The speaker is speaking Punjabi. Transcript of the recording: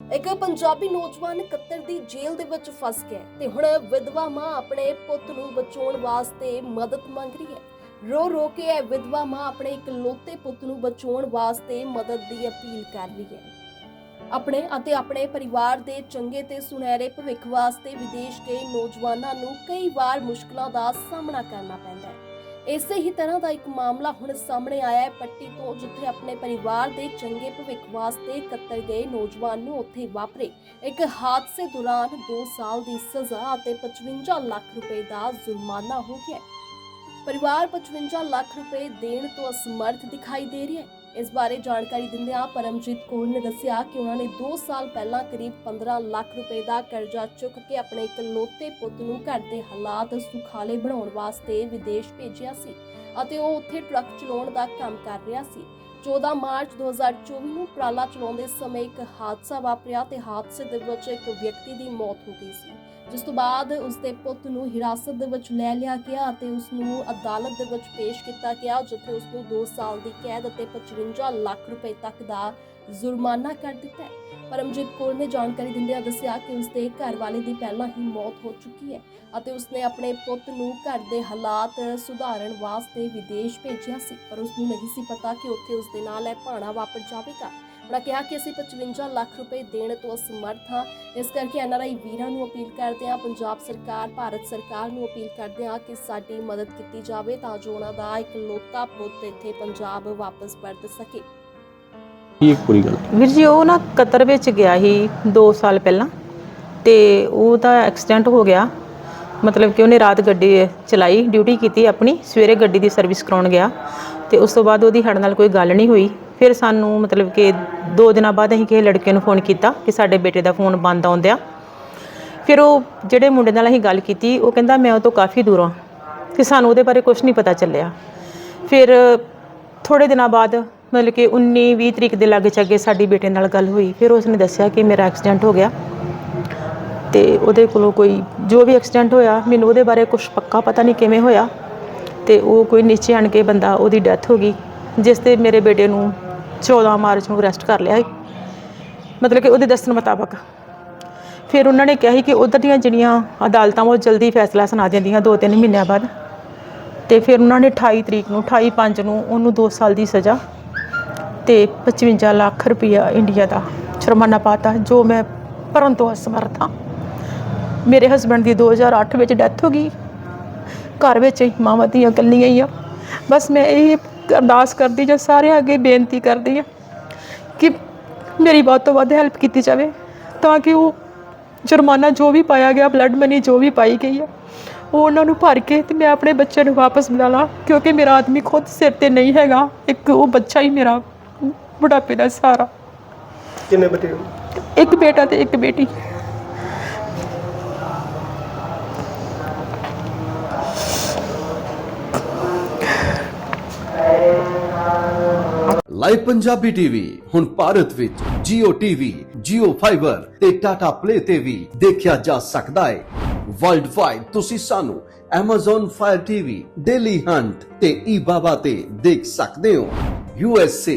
ਇੱਕ ਪੰਜਾਬੀ ਨੌਜਵਾਨ ਕਤਰ ਦੀ ਜੇਲ੍ਹ ਦੇ ਵਿੱਚ ਫਸ ਗਿਆ ਤੇ ਹੁਣ ਵਿਧਵਾ ਮਾਂ ਆਪਣੇ ਪੁੱਤ ਨੂੰ ਬਚਾਉਣ ਵਾਸਤੇ ਮਦਦ ਮੰਗ ਰਹੀ ਹੈ। ਰੋ ਰੋ ਕੇ ਇਹ ਵਿਧਵਾ ਮਾਂ ਆਪਣੇ ਇਕਲੌਤੇ ਪੁੱਤ ਨੂੰ ਬਚਾਉਣ ਵਾਸਤੇ ਮਦਦ ਦੀ ਅਪੀਲ ਕਰ ਰਹੀ ਹੈ। ਆਪਣੇ ਅਤੇ ਆਪਣੇ ਪਰਿਵਾਰ ਦੇ ਚੰਗੇ ਤੇ ਸੁਨਹਿਰੇ ਭਵਿੱਖ ਵਾਸਤੇ ਵਿਦੇਸ਼ ਗਏ ਨੌਜਵਾਨਾਂ ਨੂੰ ਕਈ ਵਾਰ ਮੁਸ਼ਕਲਾਂ ਦਾ ਸਾਹਮਣਾ ਕਰਨਾ ਪੈਂਦਾ ਹੈ। ਇਸੇ ਹੀ ਤਰ੍ਹਾਂ ਦਾ ਇੱਕ ਮਾਮਲਾ ਹੁਣ ਸਾਹਮਣੇ ਆਇਆ ਹੈ ਪੱਟੀ ਤੋਂ, ਜਿੱਥੇ ਆਪਣੇ ਪਰਿਵਾਰ ਦੇ ਚੰਗੇ ਭਵਿੱਖ ਵਾਸਤੇ ਕੱਤਰ ਗਏ ਨੌਜਵਾਨ ਨੂੰ ਉੱਥੇ ਵਾਪਰੇ। ਇੱਕ ਹਾਦਸੇ ਦੌਰਾਨ 2 ਸਾਲ ਦੀ ਸਜ਼ਾ ਅਤੇ 55 ਲੱਖ ਰੁਪਏ ਦਾ ਜੁਰਮਾਨਾ ਹੋ ਗਿਆ ਪਰਿਵਾਰ 55 ਲੱਖ ਰੁਪਏ ਦੇਣ ਤੋਂ ਅਸਮਰਥ ਦਿਖਾਈ ਦੇ ਰਿਹਾ ਹੈ। ਇਸ ਬਾਰੇ ਜਾਣਕਾਰੀ ਦਿੰਦਿਆਂ ਪਰਮਜੀਤ ਕੌਰ ਨੇ ਦੱਸਿਆ ਕਿ ਉਹਨਾਂ ਨੇ 2 ਸਾਲ ਪਹਿਲਾਂ ਕਰੀਬ 15 ਲੱਖ ਰੁਪਏ ਦਾ ਕਰਜ਼ਾ ਚੁੱਕ ਕੇ ਆਪਣੇ ਇਕਲੌਤੇ ਪੁੱਤ ਨੂੰ ਘਰ ਦੇ ਹਾਲਾਤ ਸੁਖਾਲੇ ਬਣਾਉਣ ਵਾਸਤੇ ਵਿਦੇਸ਼ ਭੇਜਿਆ ਸੀ ਅਤੇ ਉਹ ਉੱਥੇ ਟਰੱਕ ਚਲਾਉਣ ਦਾ ਕੰਮ ਕਰ ਰਿਹਾ ਸੀ। 14 ਮਾਰਚ 2024 ਨੂੰ ਟਰਾਲਾ ਚਲਾਉਂਦੇ ਸਮੇਂ ਇੱਕ ਹਾਦਸਾ ਵਾਪਰਿਆ ਤੇ ਹਾਦਸੇ ਦੇ ਵਿੱਚ ਇੱਕ ਵਿਅਕਤੀ ਦੀ ਮੌਤ ਹੋ ਗਈ ਸੀ। ਜਿਸ ਤੋਂ ਬਾਅਦ ਉਸ ਦੇ ਪੁੱਤ ਨੂੰ ਹਿਰਾਸਤ ਦੇ ਵਿੱਚ ਲੈ ਲਿਆ ਗਿਆ ਅਤੇ ਉਸ ਨੂੰ ਅਦਾਲਤ ਦੇ ਵਿੱਚ ਪੇਸ਼ ਕੀਤਾ ਗਿਆ, ਜਿੱਥੇ ਉਸ ਨੂੰ 2 ਸਾਲ ਦੀ ਕੈਦ ਅਤੇ 55 ਲੱਖ ਰੁਪਏ ਤੱਕ ਦਾ ਜੁਰਮਾਨਾ ਕਰ ਦਿੱਤਾ। ਪਰਮਜੀਤ ਕੌਰ ਨੇ ਜਾਣਕਾਰੀ ਦਿੰਦਿਆਂ ਦੱਸਿਆ ਕਿ ਉਸਦੇ ਘਰ ਵਾਲੇ ਦੀ ਪਹਿਲਾਂ ਹੀ ਮੌਤ ਹੋ ਚੁੱਕੀ ਹੈ ਅਤੇ ਉਸਨੇ ਆਪਣੇ ਪੁੱਤ ਨੂੰ ਘਰ ਦੇ ਹਾਲਾਤ ਸੁਧਾਰਨ ਵਾਸਤੇ ਵਿਦੇਸ਼ ਭੇਜਿਆ ਸੀ, ਪਰ ਉਸ ਨੂੰ ਨਹੀਂ ਸੀ ਪਤਾ ਕਿ ਉੱਥੇ ਉਸ ਦੇ ਨਾਲ ਇਹ ਭਾਣਾ ਵਾਪਰ ਜਾਵੇਗਾ। ਉਹਨਾਂ ਕਿਹਾ ਕਿ ਅਸੀਂ 55 ਲੱਖ ਰੁਪਏ ਦੇਣ ਤੋਂ ਅਸਮਰਥ ਹਾਂ। ਇਸ ਕਰਕੇ ਐਨਆਰਆਈ ਵੀਰਾਂ ਨੂੰ ਅਪੀਲ ਕਰਦੇ ਹਾਂ, ਪੰਜਾਬ ਸਰਕਾਰ, ਭਾਰਤ ਸਰਕਾਰ ਨੂੰ ਅਪੀਲ ਕਰਦੇ ਹਾਂ ਕਿ ਸਾਡੀ ਮਦਦ ਕੀਤੀ ਜਾਵੇ ਤਾਂ ਜੋ ਉਹਨਾਂ ਦਾ ਇੱਕ ਇਕਲੌਤਾ ਪੁੱਤ ਇੱਥੇ ਪੰਜਾਬ ਵਾਪਸ ਪਰਤ ਸਕੇ। ਇਹ ਇੱਕ ਪੂਰੀ ਗੱਲ? ਵੀਰ ਜੀ, ਉਹ ਨਾ ਕਤਰ ਵਿੱਚ ਗਿਆ ਸੀ 2 ਸਾਲ ਪਹਿਲਾਂ ਤੇ ਉਹਦਾ ਐਕਸੀਡੈਂਟ ਹੋ ਗਿਆ। ਮਤਲਬ ਕਿ ਉਹਨੇ ਰਾਤ ਗੱਡੀ ਚਲਾਈ, ਡਿਊਟੀ ਕੀਤੀ ਆਪਣੀ, ਸਵੇਰੇ ਗੱਡੀ ਦੀ ਸਰਵਿਸ ਕਰਾਉਣ ਗਿਆ ਤੇ ਉਸ ਤੋਂ ਬਾਅਦ ਉਹਦੀ ਸਾਡੇ ਨਾਲ ਕੋਈ ਗੱਲ ਨਹੀਂ ਹੋਈ। ਫਿਰ ਸਾਨੂੰ ਮਤਲਬ ਕਿ 2 ਦਿਨਾਂ ਬਾਅਦ ਅਸੀਂ ਕਿਸੇ ਲੜਕੇ ਨੂੰ ਫੋਨ ਕੀਤਾ ਕਿ ਸਾਡੇ ਬੇਟੇ ਦਾ ਫੋਨ ਬੰਦ ਆਉਂਦਿਆ ਫਿਰ ਉਹ ਜਿਹੜੇ ਮੁੰਡੇ ਨਾਲ ਅਸੀਂ ਗੱਲ ਕੀਤੀ, ਉਹ ਕਹਿੰਦਾ, ਮੈਂ ਉਹ ਤੋਂ ਕਾਫੀ ਦੂਰ ਹਾਂ ਤੇ ਸਾਨੂੰ ਉਹਦੇ ਬਾਰੇ ਕੁਝ ਨਹੀਂ ਪਤਾ ਚੱਲਿਆ। ਫਿਰ ਥੋੜੇ ਦਿਨਾਂ ਬਾਅਦ ਮਤਲਬ ਕਿ 19 20 ਤਰੀਕ ਦੇ ਲਾਗੇ ਚਾਗੇ ਸਾਡੀ ਬੇਟੇ ਨਾਲ ਗੱਲ ਹੋਈ, ਫਿਰ ਉਸਨੇ ਦੱਸਿਆ ਕਿ ਮੇਰਾ ਐਕਸੀਡੈਂਟ ਹੋ ਗਿਆ। ਤੇ ਉਹਦੇ ਕੋਲੋਂ ਕੋਈ ਜੋ ਵੀ ਐਕਸੀਡੈਂਟ ਹੋਇਆ, ਮੈਨੂੰ ਉਹਦੇ ਬਾਰੇ ਕੁਝ ਪੱਕਾ ਪਤਾ ਨਹੀਂ ਕਿਵੇਂ ਹੋਇਆ। ਤੇ ਉਹ ਕੋਈ ਨੀਚੇ ਆਣ ਕੇ ਬੰਦਾ ਉਹਦੀ ਡੈਥ ਹੋ ਗਈ, ਜਿਸ ਤੇ ਮੇਰੇ ਬੇਟੇ ਨੂੰ 14 ਮਾਰਚ ਨੂੰ ਅਰੈਸਟ ਕਰ ਲਿਆ ਸੀ। ਮਤਲਬ ਕਿ ਉਹਦੇ ਦੱਸਣ ਮੁਤਾਬਕ। ਫਿਰ ਉਹਨਾਂ ਨੇ ਕਿਹਾ ਸੀ ਕਿ ਉਧਰ ਦੀਆਂ ਜਿਹੜੀਆਂ ਅਦਾਲਤਾਂ ਉਹ ਜਲਦੀ ਫੈਸਲਾ ਸੁਣਾ ਦਿੰਦੀਆਂ 2-3 ਮਹੀਨਿਆਂ ਬਾਅਦ। ਤੇ ਫਿਰ ਉਹਨਾਂ ਨੇ 28 ਤਰੀਕ ਨੂੰ 28 ਪੰਜ ਨੂੰ ਉਹਨੂੰ 2 ਸਾਲ ਦੀ ਸਜ਼ਾ ਤੇ 55 ਲੱਖ ਰੁਪਇਆ ਇੰਡੀਆ ਦਾ ਜੁਰਮਾਨਾ ਪਾਤਾ, ਜੋ ਮੈਂ ਭਰਨ ਤੋਂ ਅਸਮਰਥ ਹਾਂ। ਮੇਰੇ ਹਸਬੰਡ ਦੀ 2008 ਵਿੱਚ ਡੈਥ ਹੋ ਗਈ। ਘਰ ਵਿੱਚ ਹੀ ਮਾਵਾਂ ਦੀਆਂ ਇਕੱਲੀਆਂ ਹੀ ਆ। ਬਸ ਮੈਂ ਇਹ ਅਰਦਾਸ ਕਰਦੀ ਜਾਂ ਸਾਰਿਆਂ ਅੱਗੇ ਬੇਨਤੀ ਕਰਦੀ ਹਾਂ ਕਿ ਮੇਰੀ ਵੱਧ ਤੋਂ ਵੱਧ ਹੈਲਪ ਕੀਤੀ ਜਾਵੇ, ਤਾਂ ਕਿ ਉਹ ਜੁਰਮਾਨਾ ਜੋ ਵੀ ਪਾਇਆ ਗਿਆ ਬਲੱਡ ਮਨੀ ਜੋ ਵੀ ਪਾਈ ਗਈ ਆ, ਉਹ ਉਹਨਾਂ ਨੂੰ ਭਰ ਕੇ ਤੇ ਮੈਂ ਆਪਣੇ ਬੱਚੇ ਨੂੰ ਵਾਪਸ ਬੁਲਾ ਲਾਂ, ਕਿਉਂਕਿ ਮੇਰਾ ਆਦਮੀ ਖੁਦ ਸਿਰ ਤੇ ਨਹੀਂ ਹੈਗਾ, ਇੱਕ ਉਹ ਬੱਚਾ ਹੀ ਮੇਰਾ ਬੁਢਾਪੇ ਦਾ ਸਹਾਰਾ ਕਿੰਨੇ ਬੱਚੇ? ਹੋ? ਇੱਕ ਬੇਟਾ ਤੇ ਇੱਕ ਬੇਟੀ। ਲਾਈਵ ਪੰਜਾਬੀ ਟੀਵੀ ਹੁਣ ਭਾਰਤ ਵਿੱਚ Jio TV, Jio Fiber ਤੇ Tata Play ਤੇ ਵੀ ਦੇਖਿਆ ਜਾ ਸਕਦਾ ਹੈ। ਵਰਲਡ ਵਾਈਡ ਤੁਸੀਂ ਸਾਨੂੰ Amazon Fire TV, Daily Hunt ਤੇ eBaba ਤੇ ਦੇਖ ਸਕਦੇ ਹੋ। USA,